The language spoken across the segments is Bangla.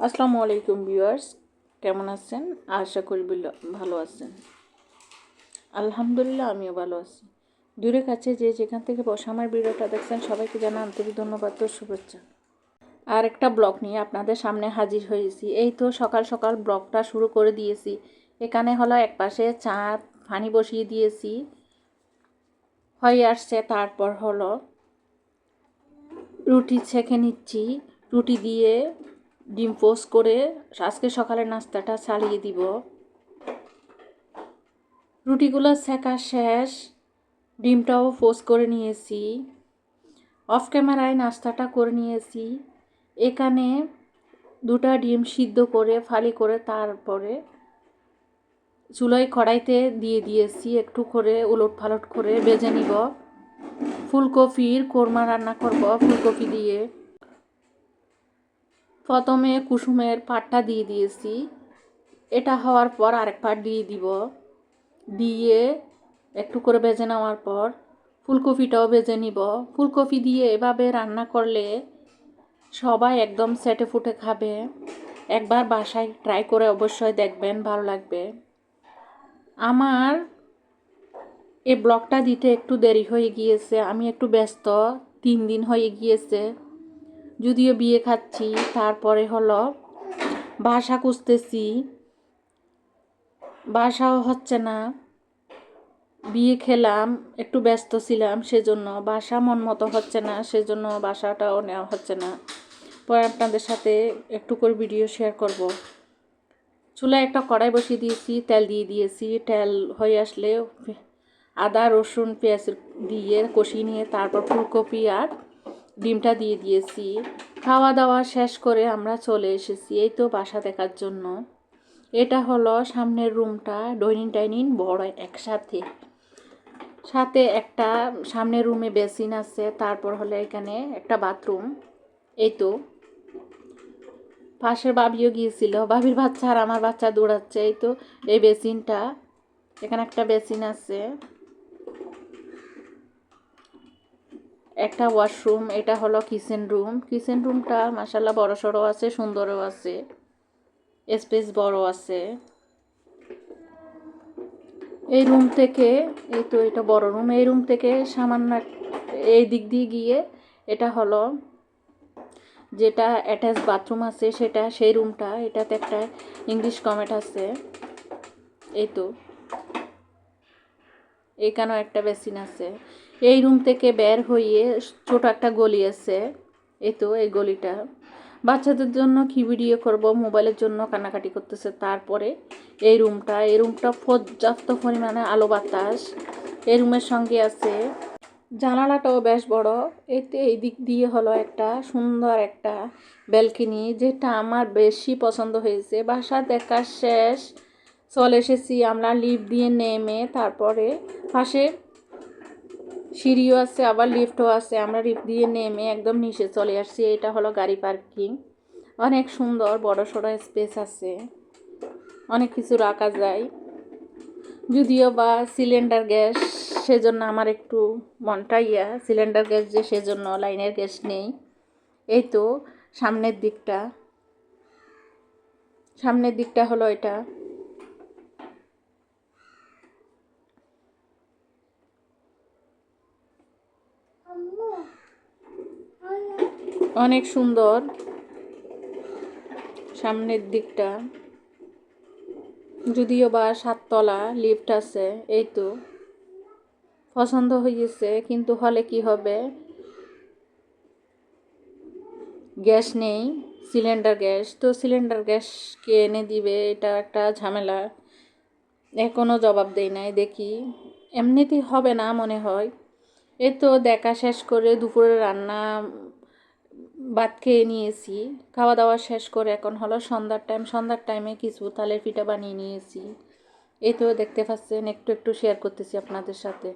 আসসালামু আলাইকুম ভিউয়ার্স, কেমন আছেন? আশা করি ভালো আছেন। আলহামদুলিল্লাহ, আমিও ভালো আছি। দূরে কাছে যে যেখান থেকে বসে আমার ভিডিওটা দেখছেন, সবাইকে জানা আন্তরিক ধন্যবাদ ও শুভেচ্ছা। আর একটা ব্লগ নিয়ে আপনাদের সামনে হাজির হয়েছি। এই তো সকাল সকাল ব্লগটা শুরু করে দিয়েছি। এখানে হলো এক পাশে চা, পানি বসিয়ে দিয়েছি। হয়ে আসছে, তারপর হলো রুটি ছেঁকে নিচ্ছি। রুটি দিয়ে ডিম পোস্ট করে আজকে সকালে নাস্তাটা চালিয়ে দিব। রুটিগুলো ছেঁকা শেষ, ডিমটাও পোস্ট করে নিয়েছি। অফ ক্যামেরায় নাস্তাটা করে নিয়েছি। এখানে দুটা ডিম সিদ্ধ করে, ফালি করে তারপরে চুলোয় কড়াইতে দিয়ে দিয়েছি, একটু করে উলট ফালট করে বেজে নিব। ফুলকপির কোরমা রান্না করব, ফুলকপি দিয়ে। প্রথমে কুসুমের পাটটা দিয়ে দিয়েছি। এটা হওয়ার পর আরেক পাট দিয়ে দিব। দিয়ে একটু করে ভেজে নেওয়ার পর ফুলকপিটাও ভেজে নিব। ফুলকপি দিয়ে এভাবে রান্না করলে সবাই একদম সেটে ফুটে খাবে। একবার বাসায় ট্রাই করে অবশ্যই দেখবেন, ভালো লাগবে। আমার এই ব্লগটা দিতে একটু দেরি হয়ে গিয়েছে, আমি একটু ব্যস্ত, তিন দিন হয়ে গিয়েছে। যদিও বিয়ে খাচ্ছি, তারপরে হলো বাসা খুঁজতেছি। বাসাও হচ্ছে না। বিয়ে খেলাম, একটু ব্যস্ত ছিলাম সেজন্য বাসা মন মতো হচ্ছে না, সেজন্য বাসাটাও নেওয়া হচ্ছে না। পরে আপনাদের সাথে একটু করে ভিডিও শেয়ার করব। চুলায় একটা কড়াই বসিয়ে দিয়েছি, তেল দিয়ে দিয়েছি। তেল হয়ে আসলে আদা, রসুন, পেঁয়াজ দিয়ে কষিয়ে নিয়ে তারপর ফুলকপি আর ডিমটা দিয়ে দিয়েছি। খাওয়া দাওয়া শেষ করে আমরা চলে এসেছি এই তো বাসা দেখার জন্য। এটা হলো সামনের রুমটা, ডাইনিং ডাইনিং বড় একসাথে। সাথে একটা সামনের রুমে বেসিন আছে, তারপর হলো এখানে একটা বাথরুম। এই তো। পাশের বাবিও গিয়েছিল। বাবির বাচ্চা আর আমার বাচ্চা দৌড়াচ্ছে, এই তো। এই বেসিনটা, এখানে একটা বেসিন আছে। একটা ওয়াশরুম এটা হলো কিচেন রুম কিচেন রুমটা মাসাল্লাহ বড় সড়ো আছে, সুন্দরও আছে স্পেস বড় আছে। এই রুম থেকে, এই তো এটা বড় রুম এই রুম থেকে সামান্য এই দিক দিয়ে গিয়ে এটা হলো যেটা অ্যাটাচ বাথরুম আছে, সেটা, সেই রুমটা এটাতে একটা ইংলিশ কমেট আছে। এই তো। এখানেও একটা বেসিন আছে। এই রুম থেকে বের হয়ে ছোট একটা গলি আছে। এই তো, এই গলিটা। বাচ্চাদের জন্য কি ভিডিও করব? মোবাইলের জন্য কান্নাকাটি করতেছে। তারপরে এই রুমটা এই রুমটা পর্যাপ্ত পরিমাণে আলো বাতাস। এই রুমের সঙ্গে আছে জানালাটাও বেশ বড়। এতে এই দিক দিয়ে হলো একটা সুন্দর একটা ব্যালকনি যেটা আমার বেশি পছন্দ হয়েছে। বাসা দেখা শেষ। চলে এসেছি আমরা লিফট দিয়ে নেমে, তারপরে পাশে সিঁড়িও আছে, আবার লিফটও আছে। আমরা লিফট দিয়ে নেমে একদম নিচে চলে আসছি। এটা হলো গাড়ি পার্কিং। অনেক সুন্দর, বড় সড়ো স্পেস আছে। অনেক কিছু রাখা যায়। যদিও বা সিলিন্ডার গ্যাস সেজন্য আমার একটু মনটা ইয়া। সিলিন্ডার গ্যাস যে সেজন্য, লাইনের গ্যাস নেই। এই তো, সামনের দিকটা। সামনের দিকটা হলো এটা। অনেক সুন্দর। সামনের দিকটা। যদিও বা সাততলা লিফট আছে, এই তো। পছন্দ হয়েছে কিন্তু হলে কি হবে? গ্যাস নেই, সিলিন্ডার গ্যাস। তো সিলিন্ডার গ্যাস কে এনে দিবে? এটা একটা ঝামেলা। এখনও জবাব দেয় নাই, দেখি। এমনিতেই হবে না মনে হয়। এই তো দেখা শেষ করে দুপুরে রান্না ভাত খেয়ে নিয়েছি খাওয়া দাওয়া শেষ করে এখন হলো সন্ধ্যার টাইম সন্ধ্যার টাইমে কিছু তালের পিঠা বানিয়ে নিয়েছি। এই তো দেখতে পাচ্ছেন, একটু একটু শেয়ার করতেছি আপনাদের সাথে।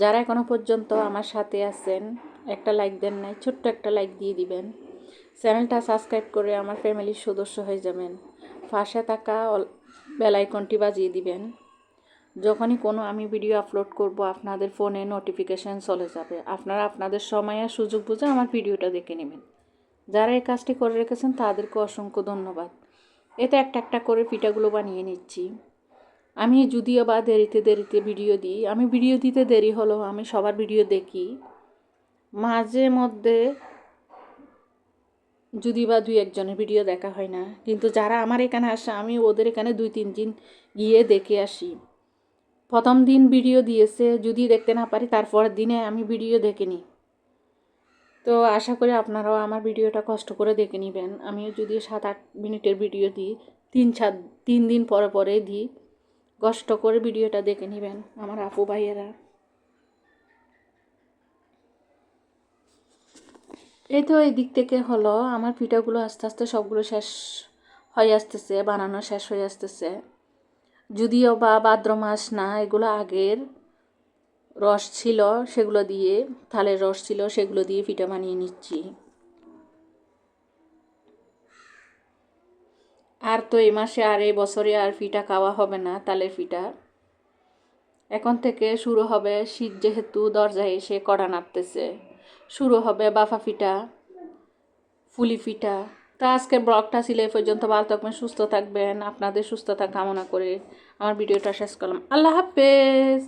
যারা এখনও পর্যন্ত আমার সাথে আছেন, একটা লাইক দেন নাই, ছোট্ট একটা লাইক দিয়ে দিবেন। চ্যানেলটা সাবস্ক্রাইব করে আমার ফ্যামিলির সদস্য হয়ে যাবেন। পাশে থাকা বেলাইকনটি বাজিয়ে দিবেন। যখনই কোনো আমি ভিডিও আপলোড করব, আপনাদের ফোনে নোটিফিকেশান চলে যাবে। আপনারা আপনাদের সময় আর সুযোগ বুঝে আমার ভিডিওটা দেখে নেবেন। যারা এই কাজটি করে রেখেছেন, তাদেরকে অসংখ্য ধন্যবাদ। এতে একটা একটা করে পিঠাগুলো বানিয়ে নিচ্ছি। আমি যদিও বা দেরিতে দেরিতে ভিডিও দিই, আমি ভিডিও দিতে দেরি হলো আমি সবার ভিডিও দেখি। মাঝে মধ্যে যদি বা দুই একজনের ভিডিও দেখা হয় না, কিন্তু যারা আমার এখানে আসে, আমি ওদের এখানে দুই তিন দিন গিয়ে দেখে আসি। প্রথম দিন ভিডিও দিয়েছে, যদি দেখতে না পারি, তারপরের দিনে আমি ভিডিও দেখে নিই। তো আশা করি আপনারাও আমার ভিডিওটা কষ্ট করে দেখে নেবেন। আমিও যদি সাত আট মিনিটের ভিডিও দিই, তিন সাত, তিন দিন পরে পরে দিই, কষ্ট করে ভিডিওটা দেখে নেবেন আমার আপু ভাইয়েরা। এই তো এই দিক থেকে হলো, আমার পিঠাগুলো আস্তে আস্তে সবগুলো শেষ হয়ে আসতেছে, বানানো শেষ হয়ে আসতেছে। যদিও বা ভাদ্র মাস না, এগুলো আগের রস ছিল সেগুলো দিয়ে, থালের রস ছিল সেগুলো দিয়ে পিঠা বানিয়ে নিচ্ছি। আর তো এই মাসে আর এই বছরে আর পিঠা খাওয়া হবে না, তালের পিঠা। এখন থেকে শুরু হবে শীত যেহেতু, দরজায় এসে কড়া নাড়তেছে। শুরু হবে বাফা পিঠা, ফুলি পিঠা। তো আজকের ব্লগটা ছিল এ পর্যন্ত। ভালো থাকবেন, সুস্থ থাকবেন। আপনাদের সুস্থতা কামনা করে আমার ভিডিওটা শেষ করলাম। আল্লাহ হাফেজ।